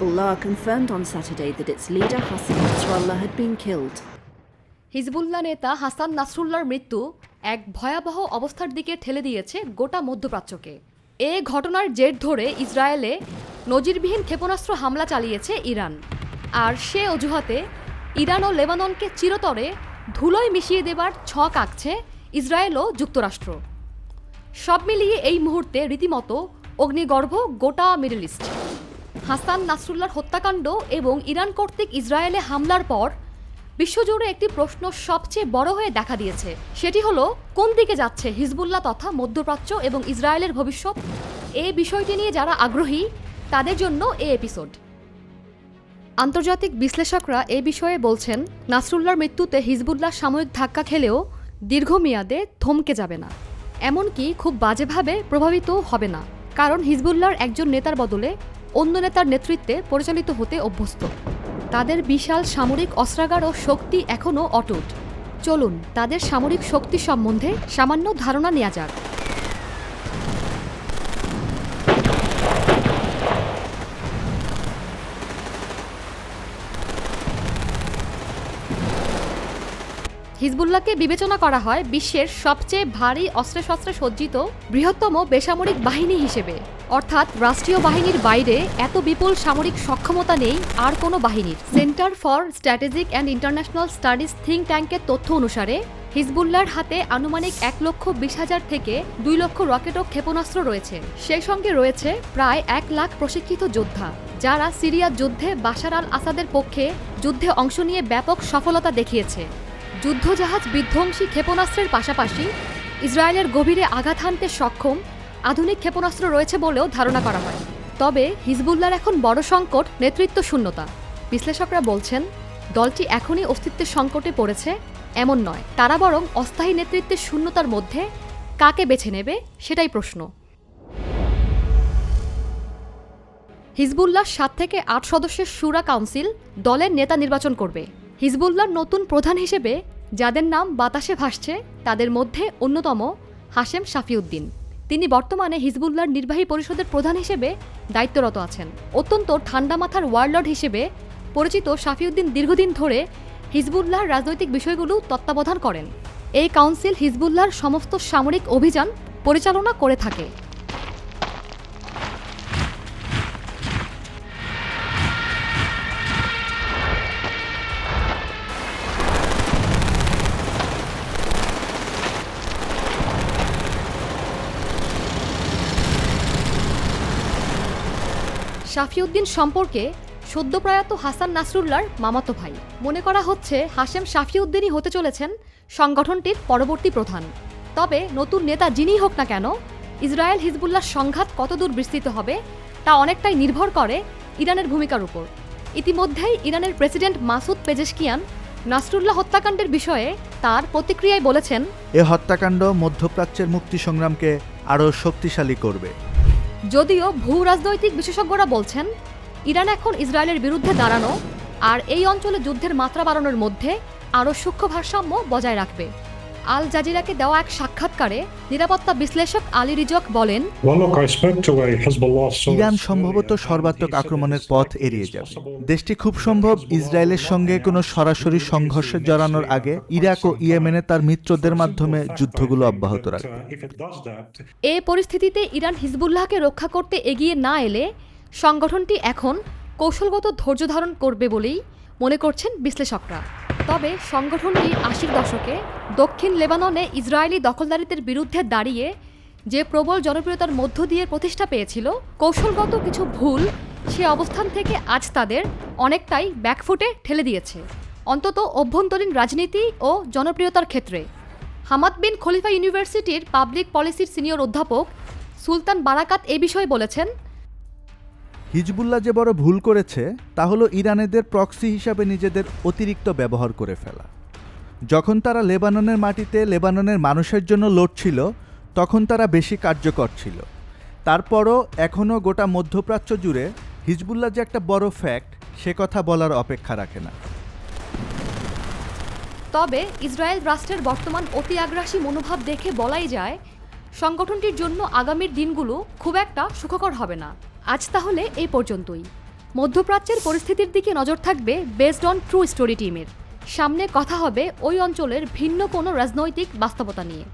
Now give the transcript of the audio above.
Hezbollah confirmed on Saturday that its leader, Hassan Nasrallah had been killed. Hezbollah নেতা হাসান নাসরুল্লাহর মৃত্যু এক ভয়াবহ অবস্থার দিকে ঠেলে দিয়েছে গোটা মধ্যপ্রাচ্যকে। এ ঘটনার জের ধরে ইসরায়েলে নজিরবিহীন ক্ষেপণাস্ত্র হামলা চালিয়েছে ইরান। আর সে অজুহাতে ইরান ও লেবাননকে চিরতরে ধুলোয় মিশিয়ে দেবার ছক আঁকছে ইসরায়েল ও যুক্তরাষ্ট্র। সব মিলিয়ে এই মুহূর্তে রীতিমতো অগ্নিগর্ভ গোটা মিডল ইস্ট। হাসান নাসরুল্লাহর হত্যাকাণ্ড এবং ইরান কর্তৃক ইসরায়েলে হামলার পর বিশ্বজুড়ে একটি প্রশ্ন সবচেয়ে বড় হয়ে দেখা দিয়েছে। সেটি হলো, কোন দিকে যাচ্ছে হিজবুল্লাহ তথা মধ্যপ্রাচ্য এবং ইসরায়েলের ভবিষ্যৎ? এই বিষয়টি নিয়ে যারা আগ্রহী, তাদের জন্য এ এপিসোড। আন্তর্জাতিক বিশ্লেষকরা এ বিষয়ে বলছেন, নাসরুল্লাহর মৃত্যুতে হিজবুল্লাহ সাময়িক ধাক্কা খেলেও দীর্ঘমেয়াদে থমকে যাবে না। এমনকি খুব বাজেভাবে প্রভাবিতও হবে না। কারণ হিজবুল্লাহর একজন নেতার বদলে অন্য নেতার নেতৃত্বে পরিচালিত হতে অভ্যস্ত। তাদের বিশাল সামরিক অস্ত্রাগার ও শক্তি এখনও অটুট। চলুন, তাদের সামরিক শক্তি সম্বন্ধে সামান্য ধারণা নেওয়া যাক। হিজবুল্লাহকে বিবেচনা করা হয় বিশ্বের সবচেয়ে ভারী অস্ত্রশস্ত্রে সজ্জিত বৃহত্তম বেসামরিক বাহিনী হিসেবে। অর্থাৎ রাষ্ট্রীয় বাহিনীর বাইরে এত বিপুল সামরিক সক্ষমতা নেই আর কোনো বাহিনীর। Centre for strategic and international studies think ট্যাঙ্কের তথ্য অনুসারে, হিজবুল্লাহর হাতে আনুমানিক এক লক্ষ বিশ হাজার থেকে দুই লক্ষ রকেট ও ক্ষেপণাস্ত্র রয়েছে। সেই সঙ্গে রয়েছে প্রায় এক লাখ প্রশিক্ষিত যোদ্ধা, যারা সিরিয়ার যুদ্ধে বাশার আল আসাদের পক্ষে যুদ্ধে অংশ নিয়ে ব্যাপক সফলতা দেখিয়েছে। যুদ্ধজাহাজ বিধ্বংসী ক্ষেপণাস্ত্রের পাশাপাশি ইসরায়েলের গভীরে আঘাত হানতে সক্ষম আধুনিক ক্ষেপণাস্ত্র রয়েছে বলেও ধারণা করা হয়। তবে হিজবুল্লার এখন বড় সংকট নেতৃত্ব শূন্যতা। বিশ্লেষকরা বলছেন, দলটি এখনই অস্তিত্বের সংকটে পড়েছে, এমন নয়। তারা বরং অস্থায়ী নেতৃত্বের শূন্যতার মধ্যে কাকে বেছে নেবে সেটাই প্রশ্ন। হিজবুল্লাহ সাত থেকে আট সদস্যের সুরা কাউন্সিল দলের নেতা নির্বাচন করবে। হিজবুল্লাহর নতুন প্রধান হিসেবে, যাদের নাম বাতাসে ভাসছে, তাদের মধ্যে অন্যতম হাশেম শাফিউদ্দিন। তিনি বর্তমানে হিজবুল্লাহর নির্বাহী পরিষদের প্রধান হিসেবে দায়িত্বরত আছেন। অত্যন্ত ঠান্ডা মাথার ওয়ারলর্ড হিসেবে পরিচিত শাফিউদ্দিন দীর্ঘদিন ধরে হিজবুল্লাহর রাজনৈতিক বিষয়গুলো তত্ত্বাবধান করেন। এই কাউন্সিল হিজবুল্লাহর সমস্ত সামরিক অভিযান পরিচালনা করে থাকে। শাফিউদ্দিন সম্পর্কে সদ্যপ্রয়াত হাসান নাসরুল্লাহর মামাতো ভাই। মনে করা হচ্ছে হাশেম শাফিউদ্দিনই হতে চলেছেন সংগঠনটির পরবর্তী প্রধান। তবে নতুন নেতা যিনিই হোক না কেন, ইসরায়েল হিজবুল্লাহ সংঘাত কতদূর বিস্তৃত হবে তা অনেকটাই নির্ভর করে ইরানের ভূমিকার উপর। ইতিমধ্যেই ইরানের প্রেসিডেন্ট মাসুদ পেজেশকিয়ান নাসরুল্লাহ হত্যাকাণ্ডের বিষয়ে তার প্রতিক্রিয়ায় বলেছেন, এ হত্যাকাণ্ড মধ্যপ্রাচ্যের মুক্তি সংগ্রামকে আরও শক্তিশালী করবে। যদিও ভূ রাজনৈতিক বিশেষজ্ঞরা বলছেন, ইরান এখন ইসরায়েলের বিরুদ্ধে দাঁড়ানো আর এই অঞ্চলে যুদ্ধের মাত্রা বাড়ানোর মধ্যে আরও সূক্ষ্ম ভারসাম্য বজায় রাখবে। আল জাজিরাকে দেওয়া এক সাক্ষাৎকারে নিরাপত্তা বিশ্লেষক আলী রিজক বলেন. ইরান সম্ভবত সর্বাত্মক আক্রমণের পথ এড়িয়ে যাবে দেশটি খুব সম্ভব ইসরায়েলের সঙ্গে কোনো সরাসরি সংঘর্ষে জড়ানোর আগে ইরাক ও ইয়েমেনে তার মিত্রদের মাধ্যমে যুদ্ধগুলো অব্যাহত রাখবে এ পরিস্থিতিতে ইরান হিজবুল্লাহকে রক্ষা করতে এগিয়ে না এলে সংগঠনটি এখন কৌশলগত ধৈর্য ধারণ করবে বলেই মনে করছেন বিশ্লেষকরা তবে সংগঠনটি আশির দশকে দক্ষিণ লেবাননে ইসরায়েলি দখলদারিত্বের বিরুদ্ধে দাঁড়িয়ে যে প্রবল জনপ্রিয়তার মধ্য দিয়ে প্রতিষ্ঠা পেয়েছিল, কৌশলগত কিছু ভুল সে অবস্থান থেকে আজ তাদের অনেকটাই ব্যাকফুটে ঠেলে দিয়েছে। অন্তত অভ্যন্তরীণ রাজনীতি ও জনপ্রিয়তার ক্ষেত্রে। হামাদ বিন খলিফা ইউনিভার্সিটির পাবলিক পলিসির সিনিয়র অধ্যাপক সুলতান বারাকাত এ বিষয়ে বলেছেন হিজবুল্লাহ যে বড় ভুল করেছে, তা হলো ইরানেদের প্রক্সি হিসাবে নিজেদের অতিরিক্ত ব্যবহার করে ফেলা। যখন তারা লেবাননের মাটিতে লেবাননের মানুষের জন্য লড়ছিল, তখন তারা বেশি কার্যকর ছিল। তারপরও এখনও গোটা মধ্যপ্রাচ্য জুড়ে হিজবুল্লাহ যে একটা বড় ফ্যাক্ট সে কথা বলার অপেক্ষা রাখে না। তবে ইসরায়েল রাষ্ট্রের বর্তমান অতি আগ্রাসী মনোভাব দেখে বলাই যায় সংগঠনটির জন্য আগামীর দিনগুলো খুব একটা সুখকর হবে না। আজ তাহলে এই পর্যন্তই। মধ্যপ্রাচ্যের পরিস্থিতির দিকে নজর থাকবে বেসড অন ট্রু স্টোরি টিমের সামনে কথা হবে ওই অঞ্চলের ভিন্ন কোনো রাজনৈতিক বাস্তবতা নিয়ে।